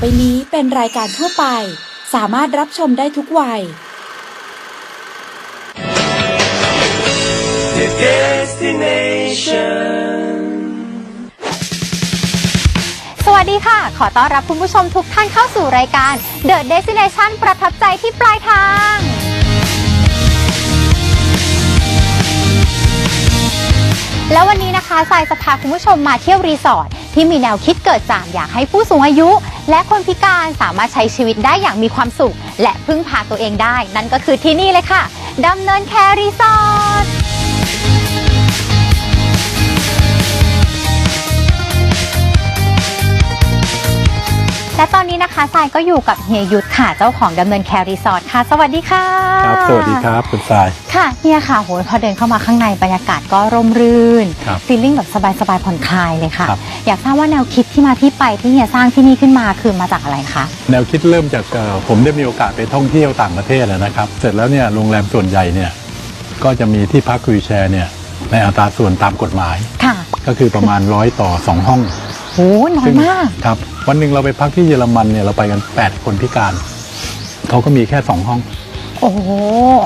การต่อไปนี้เป็นรายการทั่วไป สามารถรับชมได้ทุกวัย The destination. สวัสดีค่ะ ขอต้อนรับคุณผู้ชมทุกท่านเข้าสู่รายการ The Destination ประทับใจที่ปลายทาง แล้ววันนี้นะคะทรายจะพาคุณผู้ชมมาเที่ยวรีสอร์ทที่มีแนวคิดเกิดจากอยากให้ผู้สูงอายุ และคนพิการสามารถใช้ชีวิตได้อย่างมีความสุข และพึ่งพาตัวเองได้ นั่นก็คือที่นี่เลยค่ะดำเนินแคร์รีสอร์ท และตอนนี้นะคะทรายก็อยู่กับเฮียยุทธค่ะเจ้าของดำเนินแคร์รีสอร์ทค่ะ สวัสดีค่ะครับสวัสดีครับคุณทราย ค่ะเฮียค่ะโหยพอเดินเข้ามาข้างในบรรยากาศก็ร่มรื่นครับฟีลลิ่งแบบสบายๆผ่อนคลายเลยค่ะ ครับ อยากทราบว่าแนวคิดที่มาที่ไปที่เฮียสร้างที่นี่ขึ้นมาคือมาจากอะไรคะแนวคิดเริ่มจากเอ่อผมได้มีโอกาสไปท่องเที่ยวต่างประเทศแล้วนะครับ เสร็จแล้วเนี่ยโรงแรมส่วนใหญ่เนี่ยก็จะมีที่พักวีลแชร์เนี่ยในอัตราส่วนตามกฎหมาย ค่ะ ก็คือประมาณ ร้อยต่อ 2 ห้อง โหน้อยซึ่งมากครับ วันหนึ่งเราไปพักที่เยอรมันเนี่ยเราไปกัน 8 คนพิการเขาก็มีแค่ 2 ห้อง โอ้โห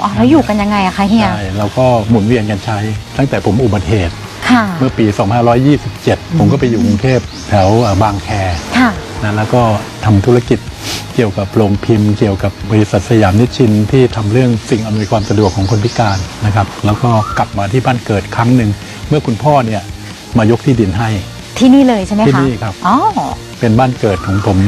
อ๋อแล้วอยู่กันยังไงอะคะเฮียใช่เราก็หมุนเวียนกันใช้ ตั้งแต่ผมอุบัติเหตุค่ะเมื่อปี 2527 ผมก็ไปอยู่กรุงเทพแถวเอ่อบางแคค่ะนะแล้วก็ทำธุรกิจเกี่ยวกับโรงพิมพ์ เกี่ยวกับบริษัทสยามนิชชินที่ทำเรื่องสิ่งอำนวยความสะดวกของคนพิการนะครับ แล้วก็กลับมาที่บ้านเกิดครั้งหนึ่ง เมื่อคุณพ่อเนี่ยมายกที่ดินให้ ที่นี่เลยใช่ไหมคะที่นี่ครับ อ๋อ เป็นบ้านเกิดของผม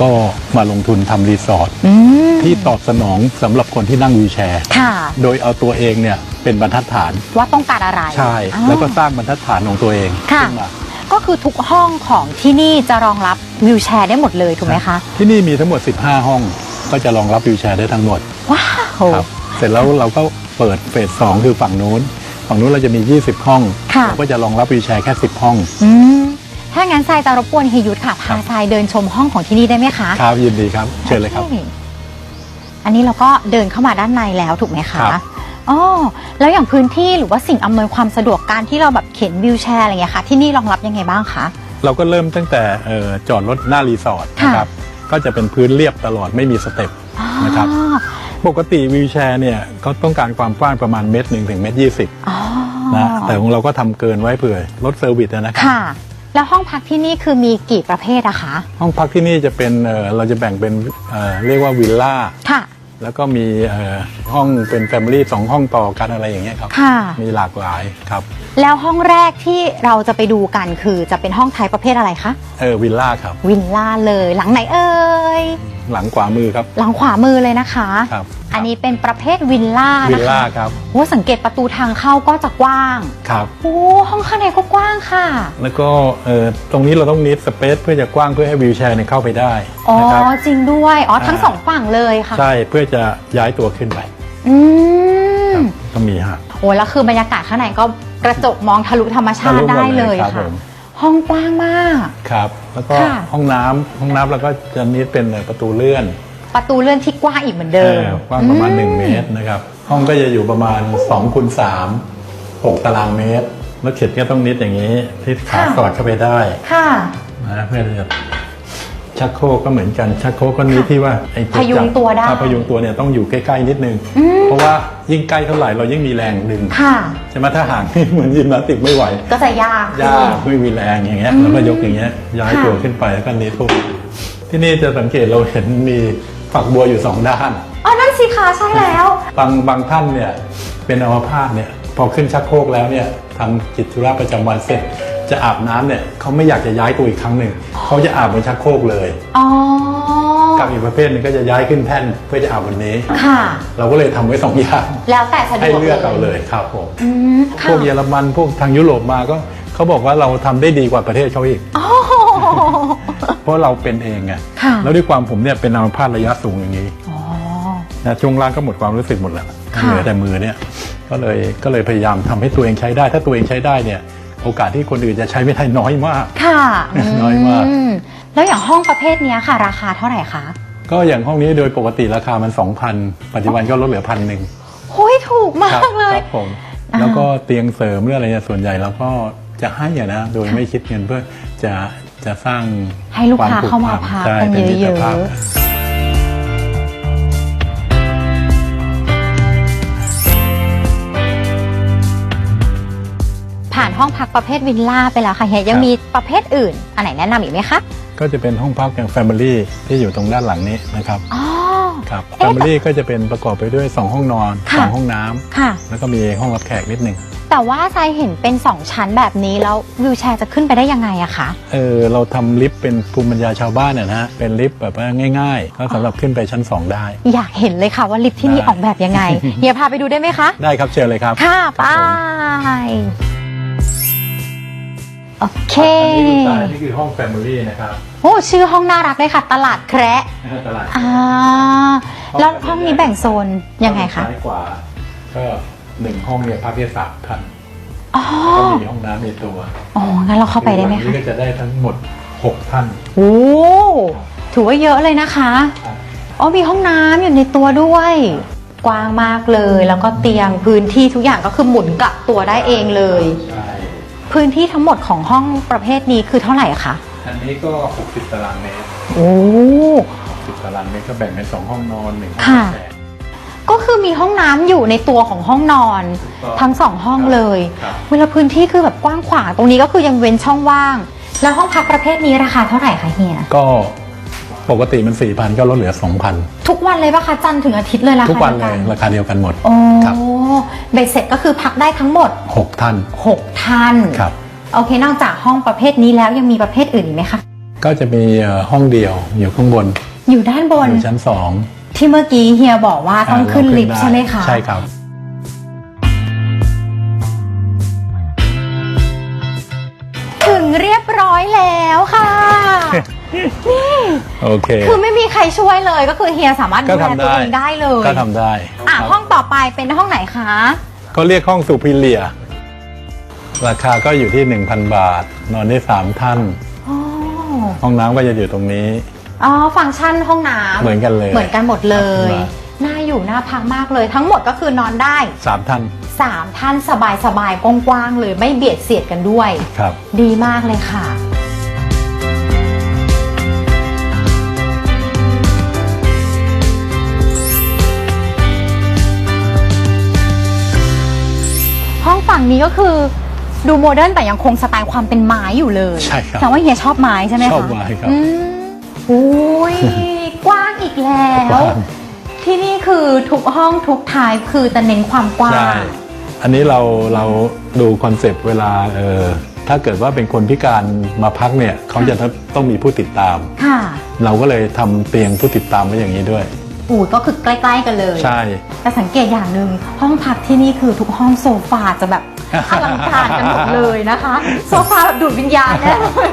ก็มาลงทุนทำรีสอร์ทอืม ที่ตอบสนองสำหรับคนที่นั่งวีลแชร์ ค่ะ โดยเอาตัวเองเนี่ยเป็นบรรทัดฐาน ว่าต้องการอะไรใช่ อ๋อ แล้วก็สร้างบรรทัดฐานของตัวเองค่ะ ขึ้นมาก็คือทุกห้องของที่นี่จะรองรับวิวแชร์ได้หมดเลยถูกไหมคะที่นี่มีทั้งหมด 15 ห้อง ก็จะรองรับวีลแชร์ได้ทั้งหมดว้าวครับ เสร็จแล้วเราก็เปิดเฟสสองคือฝั่งนู้น ฝั่งนู้นเราจะมี 20 ห้องค่ะ เราก็จะรองรับวีลแชร์แค่ 10 ห้อง อืม ถ้างั้นทรายจะรบกวนเฮยยุทธค่ะ พาทรายเดินชมห้องของที่นี่ได้ไหมคะครับยินดีครับเชิญเลยครับโออันนี้เราก็เดินเข้ามาด้านในแล้วถูกไหมคะครับอ๋อแล้วอย่างพื้นที่หรือว่าสิ่งอำนวยความสะดวกการที่เราแบบเข็นวิวแชร์อะไรอย่างเงี้ยค่ะที่นี่รองรับยังไงบ้างคะเราก็เริ่มตั้งแต่เอ่อจอดรถหน้ารีสอร์ทค่ะนะครับก็จะเป็นพื้นเรียบตลอดไม่มีสเต็ปนะครับอ๋อปกติวีลแชร์เนี่ยเขาต้องการความกว้างประมาณเมตรหนึ่งถึงเมตรยี่สิบอ๋อนะแต่ของเราก็ทำเกินไว้เผื่อรถเซอร์วิสนะครับค่ะ แล้วห้องพักที่นี่คือมีกี่ประเภทอะคะ ห้องพักที่นี่จะเป็นเอ่อเราจะแบ่งเป็นเอ่อเรียกว่าวิลล่า ค่ะ แล้วก็มีเอ่อห้องเป็นแฟมิลี่สองห้องต่อกันอะไรอย่างเงี้ยครับ ค่ะ มีหลากหลายครับแล้วห้องแรกที่เราจะไปดูกันคือจะเป็นห้องไทยประเภทอะไรคะ เออวิลล่าครับ วิลล่าเลย หลังไหนเอ่ย หลังขวามือครับ หลังขวามือเลยนะคะ ครับ อันนี้เป็นประเภทวิลล่าวินะลคะล่าครับโอ้สังเกตประตูทางเข้าก็จะกว้างครับ โอ้ห้องข้างในก็กว้างค่ะแล้วก็เออตรงนี้เราต้องนิดสเปซเพื่อจะกว้างเพื่อให้วีลแชร์เนี่ยเข้าไปได้อ๋อนะครับ จริงด้วยอ๋อทั้งอ่า สองฝั่งเลยค่ะใช่เพื่อจะย้ายตัวขึ้นไปอืมก็มีฮะ โอ้แล้วคือบรรยากาศข้างในก็กระจกมองทะลุธรรมชาติทะลุหมดได้เลยเลยครับค่ะ ผม ห้องกว้างมาก ครับ แล้วก็ค่ะ ห้องน้ำห้องน้ำเราก็จะนิดเป็นประตูเลื่อน ประตูเลื่อนที่กว้างอีกเหมือนเดิเอมอกว้างประมาณ 1 เมตรนะครับ ห้องก็จะอยู่ประมาณ2คูณ3 6ตารางเมตร แล้วเข็ดก็ต้องนิดอย่างนี้ ที่ขาค่ะสอดเข้าไปได้ค่ะ นะเพื่อจะชักโครกก็เหมือนกัน ชักโครกก็นิดที่ว่าไอ้พยุงตัวได้ ถ้าพยุงตัวเนี่ยต้องอยู่ใกล้ๆนิดนึงอืมเพราะว่ายิ่งใกล้เท่าไหร่เรายิ่งมีแรงดึงค่ะ ใช่ไหมถ้าห่าง เหมือนยิมนาสติกไม่ไหว ก็จะยาก ยากไม่มีแรงอย่างเงี้ยอืมแล้วก็ยกอย่างเงี้ยย้ายค่ะตัวขึ้นไปแล้วก็นิดพวกที่นี่จะสังเกตเราเห็นมี ฝักบัวอยู่สองด้านอ๋อนั่นสิคะใช่แล้ว บางบางท่านเนี่ยเป็นอัมพาตเนี่ยพอขึ้นชักโครกแล้วเนี่ยทำกิจธุระประจำวันเสร็จ จะอาบน้ำเนี่ยเขาไม่อยากจะย้ายตัวอีกครั้งหนึ่งเขาจะอาบบนชักโครกเลยอ๋อกับอีกประเภทหนึงก็จะย้ายขึ้นแท่นเพื่อจะอาบบนนี้ค่ะ เราก็เลยทำไว้สองอย่างแล้วแต่สะดวกให้เลือกเอาเลยครับผมอืมพค่ะวกเยอรมันพวกทางยุโรปมาก็เขาบอกว่าเราทำได้ดีกว่าประเทศเขาอีกโอ้ เพราะเราเป็นเองไงค่ะแล้วด้วยความผมเนี่ยเป็นอัมพาตระยะสูงอย่างนี้อ๋อ นะช่วงล่างก็หมดความรู้สึกหมดแล้วค่ะ เหลือแต่มือเนี่ยก็เลยก็เลยพยายามทำให้ตัวเองใช้ได้ ถ้าตัวเองใช้ได้เนี่ย โอกาสที่คนอื่นจะใช้ไม่ได้น้อยมาก ค่ะน้อยมาก มแล้วอย่างห้องประเภทเนี้ยค่ะ ราคาเท่าไหร่คะก็อย่างห้องนี้โดยปกติราคามัน 2,000 ปัจจุบันก็ลดเหลือพันหนึ่งโอ้ยถูกมาครักเลย ครับผมอ่า แล้วก็เตียงเสริมหรืออะไรเนี่ยส่วนใหญ่เราก็จะให้อะนะโดยไม่คิดเงินเพื่อจะ จะสร้างให้ลูกค้าเข้ามาพักใช่กันป็มิตรเยอะๆภาพผ่านห้องพักประเภทวิลล่าไปแล้วค่ะเฮียยังมีประเภทอื่น อันไหนแนะนำอีกไหมคะก็จะเป็นห้องพักอย่าง Family ที่อยู่ตรงด้านหลังนี้นะครับ อ๋อ ครับเอ๊ะ Family ก็จะเป็นประกอบไปด้วย 2 ห้องนอนค่ะ2ห้องน้ำค่ะ แล้วก็มีห้องรับแขกนิดหนึ่งแต่ว่าทรายเห็นเป็น 2 ชั้นแบบนี้ แล้ววิวแชร์จะขึ้นไปได้ยังไงอะคะ เออเราทำลิฟต์เป็นภูมิปัญญาชาวบ้านเนี่ยนะฮะเป็นลิฟต์แบบว่าง่ายๆก็สำหรับขึ้นไปชั้น 2 ได้ อยากเห็นเลยค่ะว่าลิฟต์ที่นี่ได้ ออกแบบยังไง เฮียพาไปดูได้ไหมคะ ได้ครับเชิญเลยครับ ค่ะคไปรับผม โอเค อันนี้ดูซ้ายนี่คือห้อง Family นะครับโอ้ชื่อห้องน่ารักเลยค่ะ ตลาดแคระตลาดอ่าแล้วห้องนี้แบ่งโซนยังไงคะซ้ายขวาก็หนึ่งห้องเนี่ยพักได้สามท่านอ๋อก็มีห้องน้ำในตัวอ๋องั้นเราเข้าไปได้ไหมวันคะ นี้ก็จะได้ทั้งหมดหกท่านโอ้ถือว่าเยอะเลยนะคะอ๋อมีห้องน้ำอยู่ในตัวด้วย กว้างมากเลย แล้วก็เตียงพื้นที่ทุกอย่างก็คือหมุนกลับตัวได้เองเลยใช่ พื้นที่ทั้งหมดของห้องประเภทนี้คือเท่าไหร่คะ อันนี้ก็ 60 ตารางเมตรโอ้ 60ตารางเมตรก็แบ่งเป็นสองห้องนอนหนึ่งห้องค่ะ แขก ก็คือมีห้องน้ำอยู่ในตัวของห้องนอน ถูกต้องทั้งสองห้องเลย ครับ เวลาพื้นที่คือแบบกว้างขวางตรงนี้ก็คือยังเว้นช่องว่าง แล้วห้องพักประเภทนี้ราคาเท่าไหร่คะเฮีย ก็ ปกติมัน 4,000 ก็ลดเหลือ 2,000 ทุกวันเลยปะคะจันทร์ถึงอาทิตย์เลยราคาทุกวันเลดียกัราคาเดียวกันหมด โอ้ครับ เบ็ดเสร็จก็คือพักได้ทั้งหมด 6 ท่าน6ท่านครับ โอเคนอกจากห้องประเภทนี้แล้วยังมีประเภทอื่นอีกไหมคะ ก็จะมีเอ่อห้องเดียวอยู่ข้างบนอยู่ด้านบน อยู่ชั้นสองที่เมื่อกี้เฮียบอกว่าต้องาขึ้นเราลิฟต์ด้ใช่ไหมคะ ใช่ครับ ถึงเรียบร้อยแล้วค่ะ โอเค คือไม่มีใครช่วยเลยก็คือเฮียสามารถก็ดูแลทำตัวได้เองได้เลยก็ทำได้อะครับห้องต่อไปเป็นห้องไหนคะก็เรียกห้องสุพิเลีย ราคาก็อยู่ที่ 1,000 บาท นอนได้3ท่านอ๋อห้องน้ำก็จะอยู่ตรงนี้อ๋อฟังก์ชันห้องน้ำเหมือนกันเลยเหมือนกันหมดเลยครับน่าอยู่น่าพักมากเลย ทั้งหมดก็คือนอนได้3ท่าน3ท่านสบายๆกว้างๆเลยไม่เบียดเสียดกันด้วย ครับ ดีมากเลยค่ะ ฝั่งนี้ก็คือดูโมเดิร์นแต่ยังคงสไตล์ความเป็นไม้อยู่เลยใช่ครับ แต่ว่าเฮียชอบไม้ใช่ไหมคะชอบไม้ครับอืมอุ้ย กว้างอีกแล้วกว้าง ที่นี่คือทุกห้องทุกท้ายคือจะเน้นความกว้าใช่งอันนี้เราเราดูคอนเซปต์เวลาเออถ้าเกิดว่าเป็นคนพิการมาพักเนี่ยเขาจะต้องต้องมีผู้ติดตาม ค่ะ เราก็เลยทำเตียงผู้ติดตามไว้อย่างนี้ด้วย อูก็คือใกล้ ๆ กันเลย ใช่ แต่สังเกตอย่างหนึ่งห้องพักที่นี่คือทุกห้องโซฟาจะแบบอลังการกันหมดเลยนะคะ โซฟาแบบดูดวิญญาณแน่เลย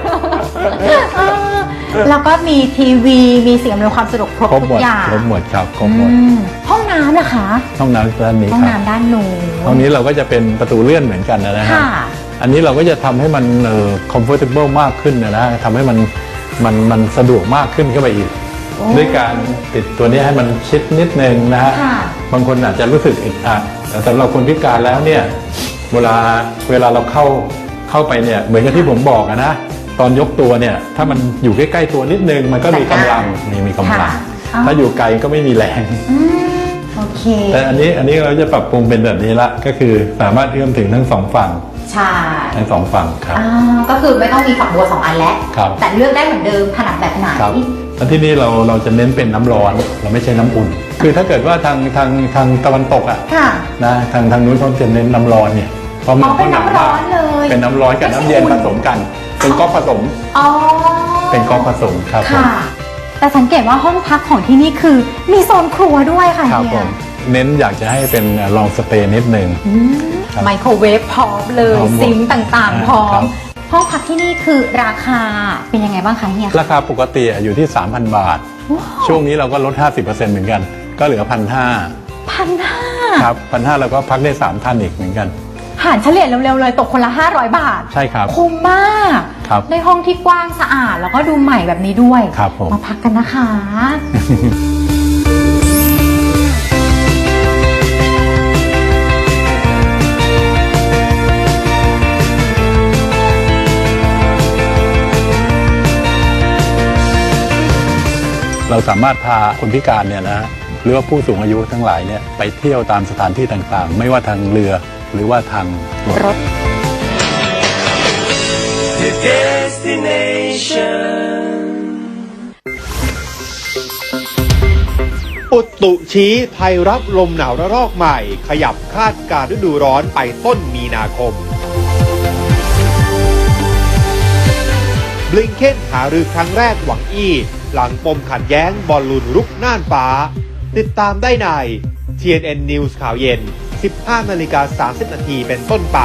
เออแล้วก็มีทีวีมีสิ่งอำนวยความสะดวกครบครบทุหมกดอย่างครบหมดครับครบหมดอืมห้องน้ำนะคะ ห้องน้ำด้านนี้ห้องครับน้ำด้านนู้นห้องนี้เราก็จะเป็นประตูเลื่อนเหมือนกันนะฮะค่ะอันนี้เราก็จะทำให้มันเอ่อ comfortable มากขึ้นนะนะทำให้มันมันมันสะดวกมากขึ้นเข้าไปอีกโอ้ ด้วยการติดตัวนี้ให้มันชิดนิดนึงนะฮะค่ะบางคนอาจจะรู้สึกอึดอัดแต่สำหรับคนพิการแล้วเนี่ยเวลาเวลาเราเข้าเข้าไปเนี่ยเหมือนกับที่ผมบอกอะนะตอนยกตัวเนี่ยถ้ามันอยู่ใกล้ ๆ ตัวนิดนึง มันก็มีกำลังนี่มีกำลัง ค่ะอ๋อถ้าอยู่ไกลก็ไม่มีแรง อืมโอเค แต่อันนี้อันนี้เราจะปรับปรุงเป็นแบบนี้ละก็คือสามารถเอื้อมถึงทั้งสองฝั่งใช่ทั้งสองฝั่งครับ อ่าก็คือไม่ต้องมีฝักบัวสองอันแล้ว ครับแต่เลือกได้เหมือนเดิมถนัดแบบไหน ครับ แล้วที่นี่เราเราจะเน้นเป็นน้ำร้อนเราไม่ใช่น้ำอุ่น คือถ้าเกิดว่าทางทางทางตะวันตกอะค่ะนะทางทางนู้นเขาจะเน้นน้ำร้อนเนี่ยเพราะมัอ๋อเป็นหน้ำร้อนเลยเป็นน้ำร้อนกับน้ำเย็นไม่ผใช่อุ่นสมกัน เป็นก๊อกผสมอ๋อเป็นก๊อกผสมครับผมค่ะแต่สังเกตว่าห้องพักของที่นี่คือมีโซนครัวด้วยค่ะครับเฮีผยมเน้นอยากจะให้เป็นลองสเตย์นิดนึงอืมครับไมโครเวฟพร้อมเลยพร้อมหมดซิงค์ต่างๆพร้อครัมบ ห้องพักที่นี่คือราคาเป็นยังไงบ้างคะเฮียราคาปกติอะอยู่ที่ 3,000 บาท ช่วงนี้เราก็ลด 50%เหมือนกัน ก็เหลือพันห้าพันห้าครับพันห้าเราก็พักได้3ท่านอีกเหมือนกัน หารเฉลี่ยเร็วๆเลยตกคนละ 500 บาทใช่ครับ คุ้มมากครับได้ห้องที่กว้างสะอาดแล้วก็ดูใหม่แบบนี้ด้วยครับผมมาพักกันนะคะ เราสามารถพาคนพิการเนี่ยนะฮะหรือว่าผู้สูงอายุทั้งหลายเนี่ยไปเที่ยวตามสถานที่ต่างๆ ไม่ว่าทางเรือหรือว่าทางรถรถ The destination. อุตุชี้ภัยรับลมหนาวระลอกใหม่ ขยับคาดการณ์ฤดูร้อนไปต้นมีนาคมบลิงเคนหารือครั้งแรกหวังอี้ หลังปมขัดแย้งบอลลูนรุกน่านฟ้า ติดตามได้ใน TNN News ข่าวเย็น 15นาฬิกา30นาทีเป็นต้นไป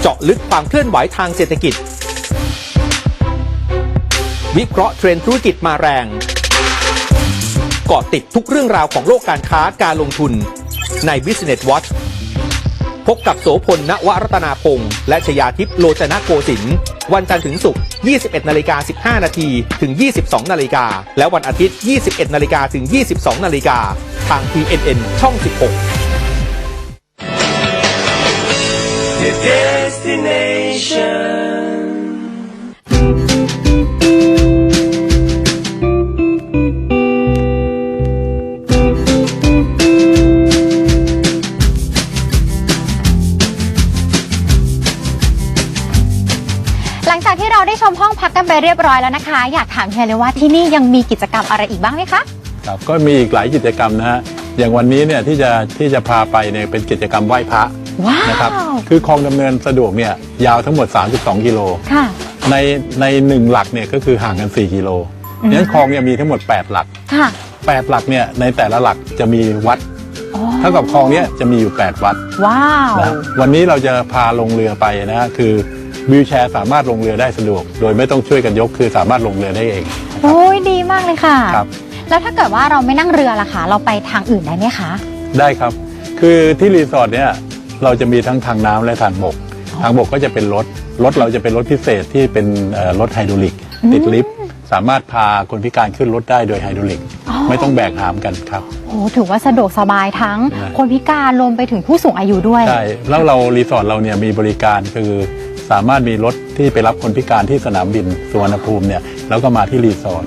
เจาะลึกความเคลื่อนไหวทางเศรษฐกิจ วิเคราะห์เทรนด์ธุรกิจมาแรงเกาะติดทุกเรื่องราวของโลกการค้าการลงทุนใน Business Watch พบกับโสพล ณวรัตนาพงศ์และชยาทิพย์โลจนะโกสินทร์วันจันทร์ถึงศุกร์ 21 นาฬิกา 15 นาที ถึง 22 นาฬิกา และวันอาทิตย์ 21 นาฬิกา ถึง 22 นาฬิกา ทาง TNN ช่อง 16 The destination. พักกันไปเรียบร้อยแล้วนะคะ อยากถามเฮียเลยว่าที่นี่ยังมีกิจกรรมอะไรอีกบ้างไหมคะครับก็มีอีกหลายกิจกรรมนะฮะอย่างวันนี้เนี่ยที่จะที่จะพาไปเนี่ยเป็นกิจกรรมไหว้พระว้าวนะครับคือคลองดำเนินสะดวกเนี่ยยาวทั้งหมด 32 กิโลค่ะ ในในหนึ่งหลักเนี่ยก็คือห่างกัน 4 กิโลอืมงั้นคลองเนี่ยมีทั้งหมด 8 หลัก ค่ะ8 หลักเนี่ยในแต่ละหลักจะมีวัดอ๋อเท่ากับคลองเนี้ยจะมีอยู่ 8 วัดว้าว นะวันนี้เราจะพาลงเรือไปนะฮะคือ วิวแชร์สามารถลงเรือได้สะดวก โดยไม่ต้องช่วยกันยกคือสามารถลงเรือได้เองนะครับโอ้ยดีมากเลยค่ะ ครับ แล้วถ้าเกิดว่าเราไม่นั่งเรือล่ะคะ เราไปทางอื่นได้ไหมคะ ได้ครับ คือที่รีสอร์ทเนี่ยเราจะมีทั้งทางน้ำและทางบก ทางบกก็จะเป็นรถ รถเราจะเป็นรถพิเศษที่เป็นเอ่อรถไฮดรอลิก ติดลิฟต์สามารถพาคนพิการขึ้นรถได้โดยไฮดรอลิก อ๋อ ไม่ต้องแบกหามกันครับ โอ้ถือว่าสะดวกสบายทั้ง ใช่ คนพิการรวมไปถึงผู้สูงอายุด้วย ใช่แล้วเรารีสอร์ทเราเนี่ยมีบริการคือ สามารถมีรถที่ไปรับคนพิการที่สนามบินสุวรรณภูมิเนี่ยแล้วก็มาที่รีสอร์ท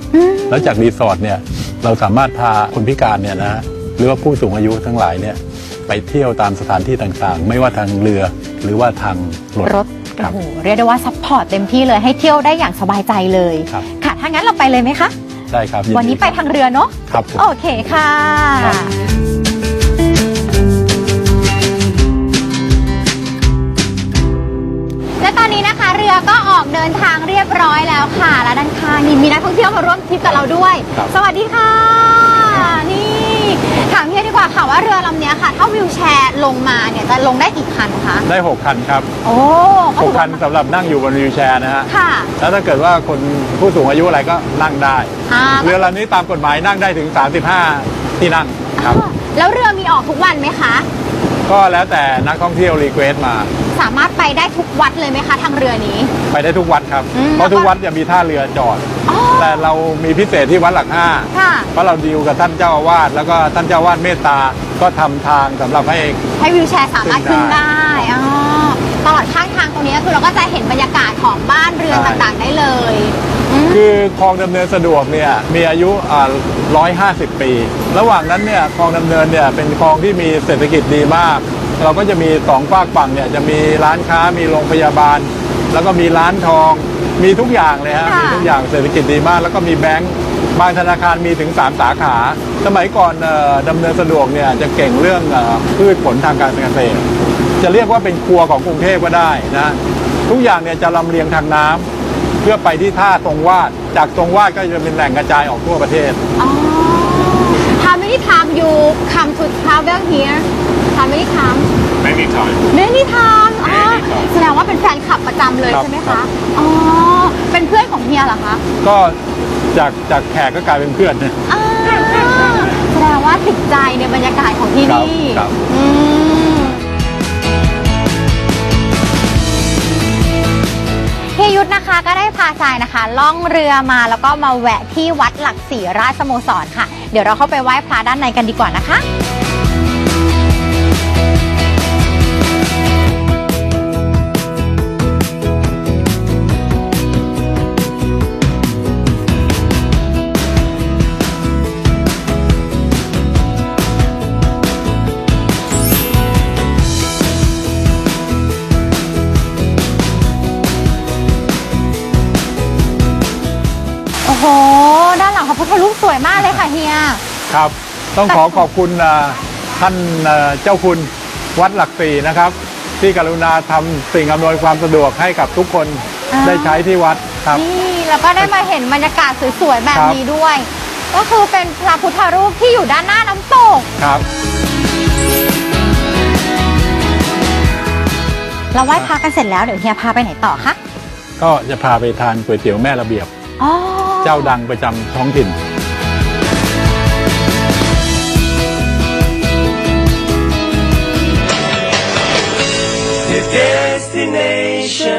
แล้วจากรีสอร์ทเนี่ยเราสามารถพาคนพิการเนี่ยนะฮะหรือว่าผู้สูงอายุทั้งหลายเนี่ยไปเที่ยวตามสถานที่ต่างๆ ไม่ว่าทางเรือหรือว่าทางรถรถครัโอ้บโหเรียกได้ว่าซัพพอร์ตเต็มที่เลยให้เที่ยวได้อย่างสบายใจเลยครับ ค่ะถ้างั้นเราไปเลยไหมคะ ได้ครับยิดีวันนี้ไปทางเรือเนาะครับผม โอเคค่ะ และตอนนี้นะคะ เรือก็ออกเดินทางเรียบร้อยแล้วค่ะ และด้านข้างนี่มีนักท่องเที่ยวมาร่วมทริปกับเราด้วย ครับ สวัสดีค่ะ นี่ถามพี่ดีกว่าค่ะว่าเรือลำเนี้ยค่ะ ถ้าวิวแชร์ลงมาเนี่ยจะลงได้กี่คันคะได้ 6 คันครับ โอ้ก็6ถือคัว่านสำหรับนั่งอยู่บนวิวแชร์นะฮะ ค่ะ แล้วถ้าเกิดว่าคนผู้สูงอายุอะไรก็นั่งได้ อ่า เรือลำนี้ตามกฎหมายนั่งได้ถึง 35 ที่นั่งครับ แล้วเรือมีออกทุกวันไหมคะ ก็แล้วแต่นักท่องเที่ยวรีเควสต์มา สามารถไปได้ทุกวัดเลยไหมคะทางเรือนี้ ไปได้ทุกวัดครับ อืมเพราะทุกวัดจะมีท่าเรือจอด อ๋อแต่เรามีพิเศษที่วัดหลักห้าค่ะ เพราะเราดีลกับท่านเจ้าอาวาสแล้วก็ท่านเจ้าอาวาสเมตตาก็ทำทางสำหรับให้ ให้วิวแชร์สามารถขึ้ขึ้นนได้ได้อ๋อตลอดข้างทางตรงนี้ก็คือเราก็จะเห็นบรรยากาศของบ้านเรือนใช่ ต่างๆได้เลยอืม คือคลองดำเนินสะดวกเนี่ยมีอายุอ่า150 ปี ระหว่างนั้นเนี่ยคลองดำเนินเนี่ยเป็นคลองที่มีเศรษฐกิจดีมาก เราก็จะมีสองฝากฝั่งเนี่ยจะมีร้านค้ามีโรงพยาบาล แล้วก็มีร้านทอง มีทุกอย่างเลยฮะค่ะมีทุกอย่างเศรษฐกิจดีมาก แล้วก็มีแบงก์บางธนาคารมีถึง 3 สาขา สมัยก่อนเอ่อดำเนินสะดวกเนี่ยจะเก่งเรื่องเอ่อพืชผลทางการเกษตร จะเรียกว่าเป็นครัวของกรุงเทพก็ได้นะทุกอย่างเนี่ยจะลำเลียงทางน้ำเพื่อไปที่ท่าตรงวาด จากตรงวาดก็จะเป็นแหล่งกระจายออกทั่วประเทศอ๋อ How many time you come to travel here How many time Many times. Many time อ๋อ Many time แสดงว่าเป็นแฟนคลับประจำเลยครับใช่ไหมครัคะบ อ๋อเป็นเพื่อนของเฮียเหรอคะก็จากจากแขกก็กลายเป็นเพื่อนนะอ่าแสดงว่าติดใจในบรรยากาศของที่นี่ครับครับ อืมเฮียยุทธนะคะก็ได้พาทรายนะคะ ล่องเรือมาแล้วก็มาแวะที่วัดหลักศรีราชสโมสรค่ะ เดี๋ยวเราเข้าไปไหว้พระด้านในกันดีกว่านะคะ โห ด้านหลังพระพุทธรูปสวยมากเลยค่ะเฮีย ครับ ต้องขอขอบคุณอ่าท่านอ่าเจ้าคุณวัดหลักสี่นะครับ ที่กรุณาทำสิ่งอำนวยความสะดวกให้กับทุกคนอ่า ได้ใช้ที่วัดครับ นี่แล้วก็ได้มาเห็นบรรยากาศสวยๆแบบครับนี้ด้วย ก็คือเป็นพระพุทธรูปที่อยู่ด้านหน้าน้ำตก ครับ เราไหว้พระกันเสร็จแล้วเดี๋ยวเฮียพาไปไหนต่อคะ ก็จะพาไปทานก๋วยเตี๋ยวแม่ระเบียบ อ๋อ เจ้าดังประจำท้องถิ่น The destination.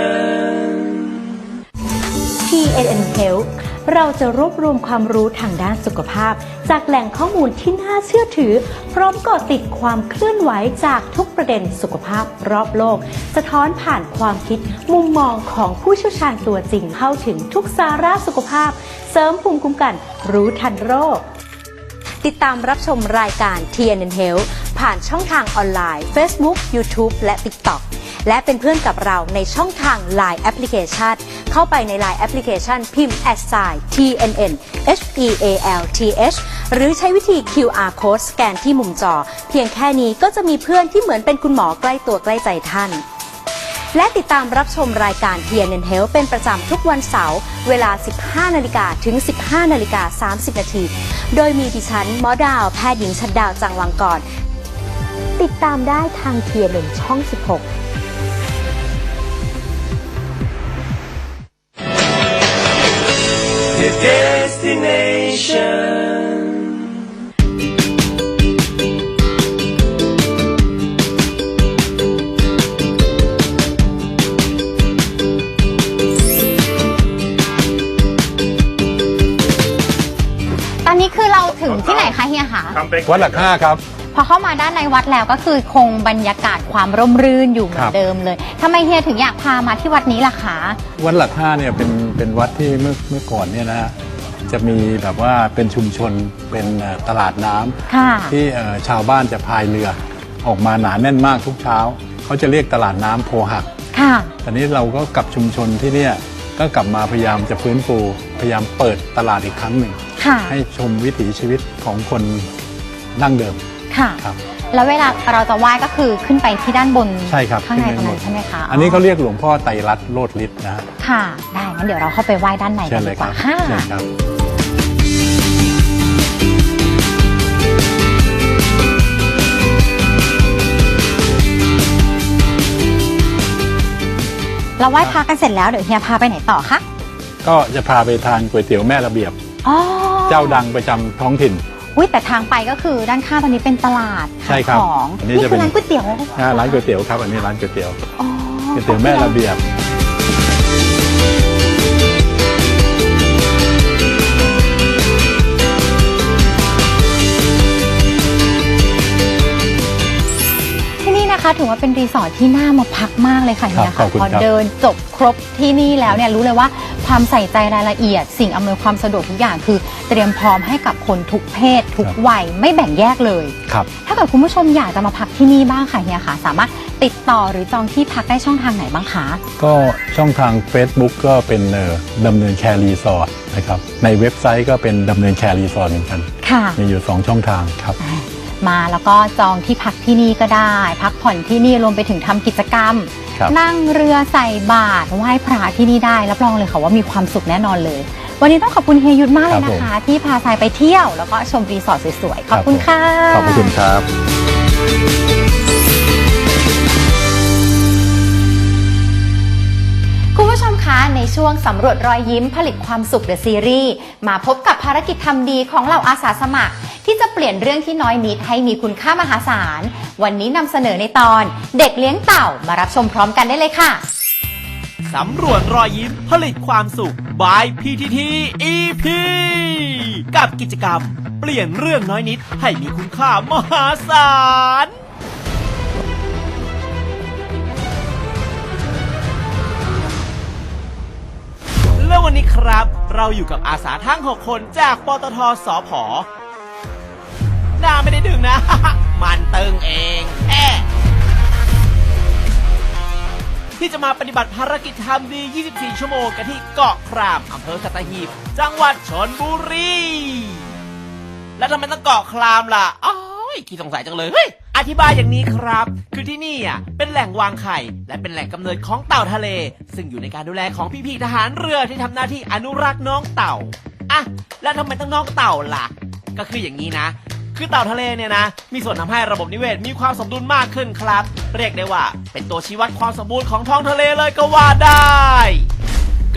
TNN Health เราจะรวบรวมความรู้ทางด้านสุขภาพ จากแหล่งข้อมูลที่น่าเชื่อถือ พร้อมเกาะติดความเคลื่อนไหวจากทุกประเด็นสุขภาพรอบโลก สะท้อนผ่านความคิดมุมมองของผู้เชี่ยวชาญตัวจริงเข้าถึงทุกสาระสุขภาพ เสริมภูมิคุ้มกัน รู้ทันโรค ติดตามรับชมรายการ TNN Health ผ่านช่องทางออนไลน์ Facebook YouTube และ TikTok และเป็นเพื่อนกับเราในช่องทาง Line Application เข้าไปใน Line Application พิมพ์ a s s i TNN H E A L T H หรือใช้วิธี QR Code สแกนที่มุมจอ เพียงแค่นี้ก็จะมีเพื่อนที่เหมือนเป็นคุณหมอใกล้ตัวใกล้ใจท่าน และติดตามรับชมรายการ TNN Health เป็นประจำทุกวันเสาร์เวลา 15 นาฬิกาถึง 15 นาฬิกา 30 นาที โดยมีดิฉันหมอดาวแพทย์หญิงชัดดาวจังวังกรติดตามได้ทาง TNN ช่อง 16 The destination. ต คะเฮียคะวัดหลักห้าครับ พอเข้ามาด้านในวัดแล้วก็คือคงบรรยากาศความร่มรื่นอยู่เหมือครันบ เดิมเลยทำไมเฮียถึงอยากพามาที่วัดนี้ล่ะคะ วัดหลักห้าเนี่ยเป็นเป็นวัดที่เมื่อเมื่อก่อนเนี่ยนะฮะจะมีแบบว่าเป็นชุมชนเป็นเอ่อตลาดน้ำค่ะ ที่เอ่อชาวบ้านจะพายเรือออกมาหนาแน่นมากทุกเช้า เขาจะเรียกตลาดน้ำโพหัก ค่ะ ตอนนี้เราก็กลับชุมชนที่เนี่ยก็กลับมาพยายามจะฟื้นฟู พยายามเปิดตลาดอีกครั้งหนึ่ง ค่ะ ให้ชมวิถีชีวิตของคนดั้งเดิมค่ะ ครับ แล้วเวลาเราจะไหว้ก็คือขึ้นไปที่ด้านบนใช่ครับข้างในตรงขึ้นไปนั้นใช่ไหมคะอันนี้เขาเรียกหลวงพ่อไตรรัตน์โลดฤทธิ์นะฮะค่ะ ได้งั้นเดี๋ยวเราเข้าไปไหว้ด้านในเชิกัญนเลดียกครัว่าบค่ะ เชิญครับ เราไหว้พระกันเสร็จแล้วเดี๋ยวเฮียพาไปไหนต่อคะก็จะพาไปทานก๋วยเตี๋ยวแม่ระเบียบ อ๋อ เจ้าดังประจำท้องถิ่น อุ้ยแต่ทางไปก็คือด้านข้างตอนนี้เป็นตลาดใช่ครับขายของอันนี้นี่จะคืเป็อน ร้านก๋วยเตี๋ยวอ่าร้านก๋วยเตี๋ยวครับ อันนี้ร้านก๋วยเตี๋ยวอ๋อก๋วยเตี๋ยวแม่ระเบียบ ที่นี่นะคะถือว่าเป็นรีสอร์ทที่น่ามาพักมากเลยค่ะครัเฮีบยขอค่ะบคุณพอครับ เดินจบครบที่นี่แล้วเนี่ยรู้เลยว่า ความใส่ใจรายละเอียด สิ่งอำนวยความสะดวกทุกอย่างคือ เตรียมพร้อมให้กับคนทุกเพศ ทุกวัยไม่แบ่งแยกเลย ครับ ถ้าเกิดคุณผู้ชมอยากจะมาพักที่นี่บ้างค่ะเฮียค่ะ สามารถติดต่อหรือจองที่พักได้ช่องทางไหนบ้างคะ ก็ช่องทาง Facebook ก็เป็นเอ่อดำเนินแคร์รีสอร์ทนะครับ ในเว็บไซต์ก็เป็นดำเนินแคร์รีสอร์ทเหมือนกัน ค่ะ มีอยู่ 2 ช่องทางครับ มาแล้วก็จองที่พักที่นี่ก็ได้ พักผ่อนที่นี่รวมไปถึงทำกิจกรรม ครับ นั่งเรือใส่บาตรไหว้พระที่นี่ได้ รับรองเลยค่ะว่ามีความสุขแน่นอนเลย วันนี้ต้องขอบคุณเฮียยุทธมากเลยนะคะ ที่พาทรายไปเที่ยวแล้วก็ชมรีสอร์ทสวยๆขอบคุณค่ะ ขอบพระคุณครับ คะในช่วงสำรวจรอยยิ้มผลิตความสุขเดอะซีรีส์มาพบกับภารกิจทำดีของเหล่าอาสาสมัคร ที่จะเปลี่ยนเรื่องที่น้อยนิดให้มีคุณค่ามหาศาล วันนี้นำเสนอในตอน เด็กเลี้ยงเต่ามารับชมพร้อมกันได้เลยค่ะสำรวจรอยยิ้มผลิตความสุข by PTT EP กับกิจกรรม เปลี่ยนเรื่องน้อยนิดให้มีคุณค่ามหาศาล แล้ววันนี้ครับ เราอยู่กับอาสาทั้ง 6 คนจากปตทสอพอหน้าไม่ได้ดึงนะ มันตึงเองแอะที่จะมาปฏิบัติภารกิจทำดี 24 ชั่วโมงกันที่เกาะครามอำเภอสัตหีบ จังหวัดชนบุรี แล้วทำไมต้องเกาะครามล่ะ อ้อยขี้สงสัยจังเลย เฮ้ย อธิบายอย่างนี้ครับ คือที่นี่อะเป็นแหล่งวางไข่ และเป็นแหล่งกำเนิดของเต่าทะเล ซึ่งอยู่ในการดูแลของพี่ๆทหารเรือที่ทำหน้าที่อนุรักษ์น้องเต่าอะแล้วทำไมต้องน้องเต่าล่ะ ก็คืออย่างนี้นะ คือเต่าทะเลเนี่ยนะ มีส่วนทำให้ระบบนิเวศมีความสมดุลมากขึ้นครับ เรียกได้ว่า เป็นตัวชี้วัดความสมบูรณ์ของท้องทะเลเลยก็ว่าได้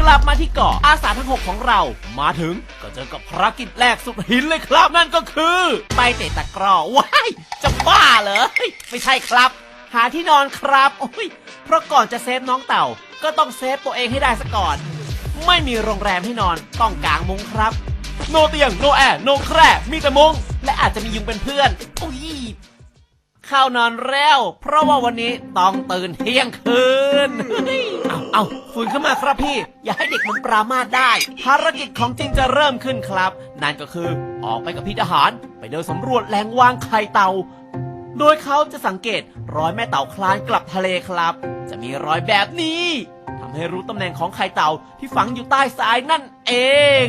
กลับมาที่เกาะอาสาทั้ง 6 ของเรา มาถึงก็เจอกับภารกิจแรกสุดหินเลยครับ นั่นก็คือ ไปเตะตะกร้อว้ายจะบ้าเหรอเฮ้ยไม่ใช่ครับ หาที่นอนครับโอ้ยเพราะก่อนจะเซฟน้องเต่า ก็ต้องเซฟตัวเองให้ได้ซะก่อน ไม่มีโรงแรมให้นอนต้องกางมุ้งครับ โนเตียงโนแอร์โนแคร่มีแต่มุ้งและอาจจะมียุงเป็นเพื่อนโอ้ย เข้านอนแล้วเพราะว่าวันนี้ต้องตื่นเที่ยงคืนเฮ้ยเอาเอาฟื้นขึ้นมาครับพี่ อย่าให้เด็กมันปรามาสได้ ภารกิจของจริงจะเริ่มขึ้นครับ นั่นก็คือออกไปกับพี่ทหาร ไปเดินสำรวจแหล่งวางไข่เต่า โดยเขาจะสังเกตรอยแม่เต่าคลานกลับทะเลครับ จะมีรอยแบบนี้ทำให้รู้ตำแหน่งของไข่เต่าที่ฝังอยู่ใต้ทรายนั่นเอง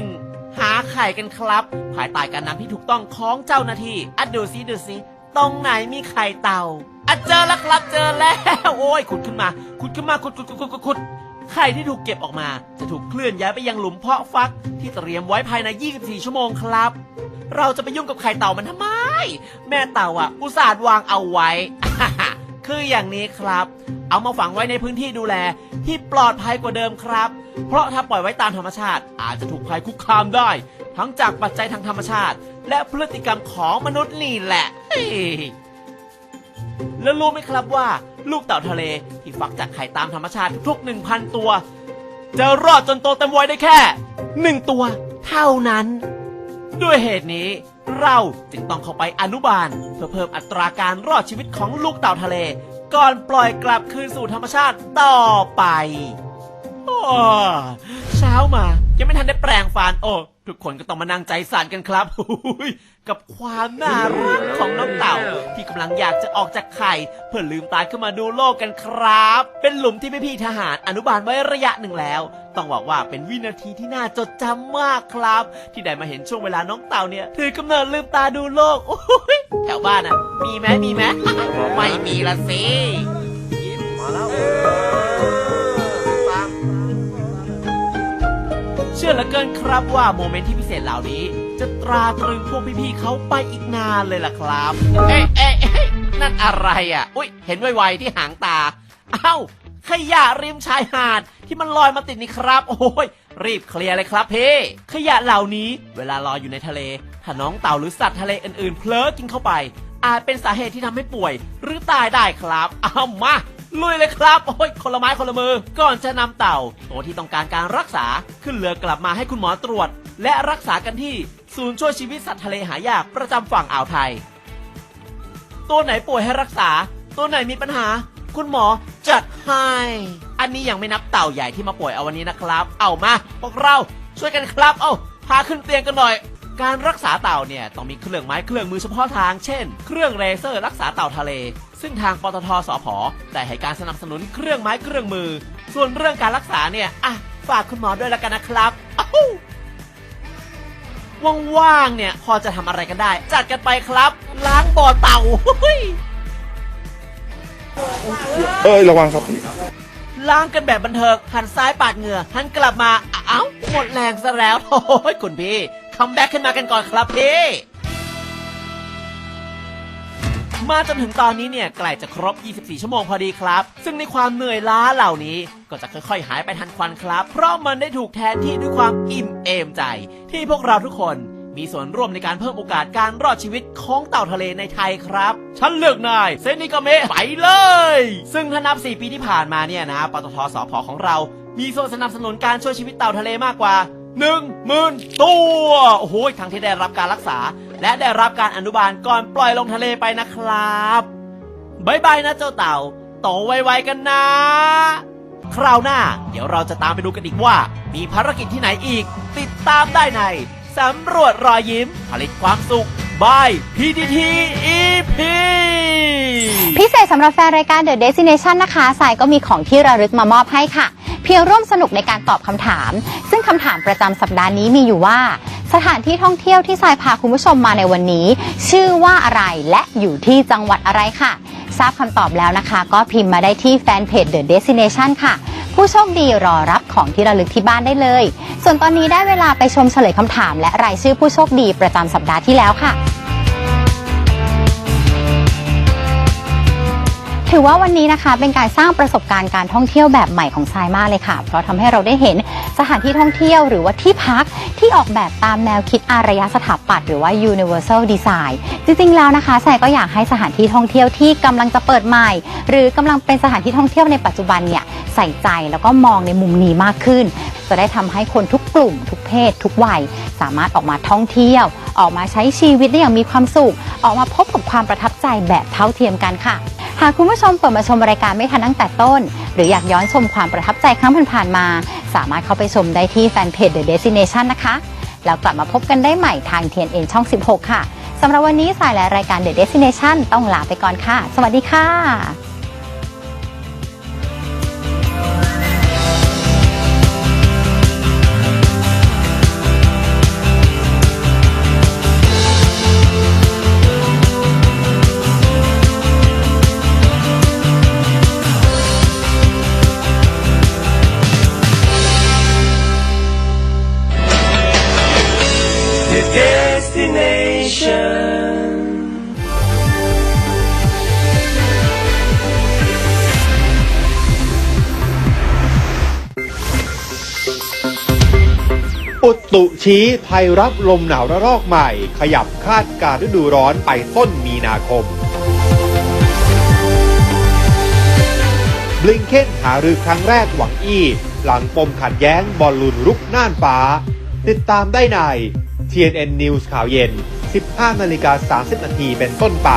หาไข่กันครับ ภายใต้การนำที่ถูกต้องของเจ้าหน้าที่อะดูซิดูซิ ตรงไหนมีไข่เต่าอะเจอแล้วครับเจอแล้วโอ้ยขุดขึ้นมา ขุดขึ้นมาขุดขุดขุดขุดขุดขดไข่ที่ถูกเก็บออกมา จะถูกเคลื่อนย้ายไปยังหลุมเพาะฟัก ที่เตรียมไว้ภายใน 24 ชั่วโมงครับ เราจะไปยุ่งกับไข่เต่ามันทำไม แม่เต่าอะ อุตส่าห์วางเอาไว้ คืออย่างนี้ครับ เอามาฝังไว้ในพื้นที่ดูแล ที่ปลอดภัยกว่าเดิมครับ เพราะถ้าปล่อยไว้ตามธรรมชาติ อาจจะถูกภัยคุกคามได้ ทั้งจากปัจจัยทางธรรมชาติ และพฤติกรรมของมนุษย์นี่แหละเฮ้ยแล้วรู้ไหมครับว่า ลูกเต่าทะเลที่ฟักจากไข่ตามธรรมชาติทุกๆ1,000 ตัว จะรอดจนโตเต็มวัยได้แค่หนึ่งตัว เท่านั้น ด้วยเหตุนี้ เราจึงต้องเข้าไปอนุบาล เพื่อเพิ่มอัตราการรอดชีวิตของลูกเต่าทะเล ก่อนปล่อยกลับคืนสู่ธรรมชาติต่อไป โอ้เช้ามายังไม่ทันได้แปลงฟันโอ้ ทุกคนก็ต้องมานั่งใจสั่นกันครับหุยกับความน่ารักของน้องเต่า ที่กำลังอยากจะออกจากไข่ เพื่อลืมตาขึ้นมาดูโลกกันครับ เป็นหลุมที่พี่ๆทหารอนุบาลไว้ระยะหนึ่งแล้ว ต้องบอกว่าเป็นวินาทีที่น่าจดจำมากครับ ที่ได้มาเห็นช่วงเวลาน้องเต่าเนี่ยถือกำเนิดลืมตาดูโลกโอ้ยแถวบ้านอะ มีไหมมีไหมไม่มีละสิมาแล้ว ชื่อเหลือเกินครับว่าโมเมนต์ที่พิเศษเหล่านี้ จะตราตรึงพวกพี่ๆเขาไปอีกนานเลยล่ะครับ เอ๊ะเอ๊ะเอ๊ะนั่นอะไรอะ อุ้ยเห็นไวๆที่หางตาเอ้าขยะริมชายหาดที่มันลอยมาติดนี่ครับ โอ้ยรีบเคลียร์เลยครับเพ่ขยะเหล่านี้เวลาลอยอยู่ในทะเล ถ้าน้องเต่าหรือสัตว์ทะเลอื่นๆเพลอกินเข้าไป อาจเป็นสาเหตุที่ทำให้ป่วย หรือตายได้ครับ เอามา ลุยเลยครับ โอ้ยคนละไม้คนละมือ ก่อนจะนำเต่า ตัวที่ต้องการการรักษาขึ้นเรือกลับมาให้คุณหมอตรวจ และรักษากันที่ศูนย์ช่วยชีวิตสัตว์ทะเลหายากประจำฝั่งอ่าวไทย ตัวไหนป่วยให้รักษา ตัวไหนมีปัญหา คุณหมอจัดให้ อันนี้ยังไม่นับเต่าใหญ่ที่มาป่วยเอาวันนี้นะครับ เอามาพวกเราช่วยกันครับ เอาพาขึ้นเตียงกันหน่อย การรักษาเต่าเนี่ยต้องมีเครื่องไม้เครื่องมือเฉพาะทาง เช่น เครื่องเลเซอร์รักษาเต่าทะเล ซึ่งทางปตทสพได้ให้การสนับสนุนเครื่องไม้เครื่องมือ ส่วนเรื่องการรักษาเนี่ยอะฝากคุณหมอด้วยแล้วกันนะครับอ้าวว่างๆเนี่ยพอจะทำอะไรกันได้ จัดกันไปครับ ล้างบ่อเต่าเฮ้ยเอ้ยระวังครับล้างกันแบบบันเทิงหันซ้ายปาดเหงื่อหันกลับมาเอ้าหมดแรงซะแล้วโอ้ยคุณพี่คัมแบ็กขึ้นมากันก่อนครับพี่ มาจนถึงตอนนี้เนี่ยใกล้จะครบ 24 ชั่วโมงพอดีครับ ซึ่งในความเหนื่อยล้าเหล่านี้ก็จะค่อยๆ หายไปทันควันครับ เพราะมันได้ถูกแทนที่ด้วยความอิ่มเอมใจ ที่พวกเราทุกคนมีส่วนร่วมในการเพิ่มโอกาสการรอดชีวิตของเต่าทะเลในไทยครับ ฉันเลือกนาย เซนิกาเมะไปเลย ซึ่งถ้านับ 4 ปีที่ผ่านมาเนี่ยนะปตทสพของเรา มีส่วนสนับสนุนการช่วยชีวิตเต่าทะเลมากกว่าหนึ่งหมื่นตัว โอ้โหทั้งที่ได้รับการรักษา และได้รับการอนุบาลก่อนปล่อยลงทะเลไปนะครับบายบายนะเจ้าเต่าโตไวๆกันนะ คราวหน้า เดี๋ยวเราจะตามไปดูกันอีกว่า มีภารกิจที่ไหนอีก ติดตามได้ในสำรวจรอยยิ้ม ผลิตความสุข by PTT EP พิเศษสำหรับแฟนรายการ The Destination นะคะสายก็มีของที่ระลึกมามอบให้ค่ะ เพียงร่วมสนุกในการตอบคำถาม ซึ่งคำถามประจำสัปดาห์นี้มีอยู่ว่า สถานที่ท่องเที่ยวที่สายพาคุณผู้ชมมาในวันนี้ ชื่อว่าอะไรและอยู่ที่จังหวัดอะไรค่ะ ทราบคำตอบแล้วนะคะ ก็พิมพ์มาได้ที่แฟนเพจ The Destination ค่ะ ผู้โชคดีรอรับของที่ระลึกที่บ้านได้เลย ส่วนตอนนี้ได้เวลาไปชมเฉลยคำถาม และรายชื่อผู้โชคดีประจำสัปดาห์ที่แล้วค่ะ ถือว่าวันนี้นะคะ เป็นการสร้างประสบการณ์การท่องเที่ยวแบบใหม่ของทรายมากเลยค่ะ เพราะทำให้เราได้เห็นสถานที่ท่องเที่ยวหรือว่าที่พักที่ออกแบบตามแนวคิดอารยสถาปัตย์หรือว่า universal design จริงๆแล้วนะคะทรายก็อยากให้สถานที่ท่องเที่ยวที่กำลังจะเปิดใหม่ หรือกำลังเป็นสถานที่ท่องเที่ยวในปัจจุบันเนี่ยใส่ใจแล้วก็มองในมุมนี้มากขึ้น จะได้ทำให้คนทุกกลุ่ม ทุกเพศ ทุกวัย สามารถออกมาท่องเที่ยว ออกมาใช้ชีวิตได้อย่างมีความสุข ออกมาพบกับความประทับใจแบบเท่าเทียมกันค่ะ หากคุณผู้ชมเปิดมาชมรายการไม่ทันตั้งแต่ต้น หรืออยากย้อนชมความประทับใจครั้งผ่านๆมา สามารถเข้าไปชมได้ที่แฟนเพจ The Destination นะคะ แล้วกลับมาพบกันได้ใหม่ทาง TNN ช่อง 16 ค่ะสำหรับวันนี้สายและรายการ The Destination ต้องลาไปก่อนค่ะ สวัสดีค่ะ The destination. อุตุชี้ไทยรับลมหนาวระลอกใหม่ ขยับคาดการฤดูร้อนไปต้นมีนาคมบลิงเคนหารือครั้งแรกหวังอี้ หลังปมขัดแย้งบอลลูนรุกน่านฟ้า ติดตามได้ใน TNN News ข่าวเย็น 15นาฬิกา30นาทีเป็นต้นไป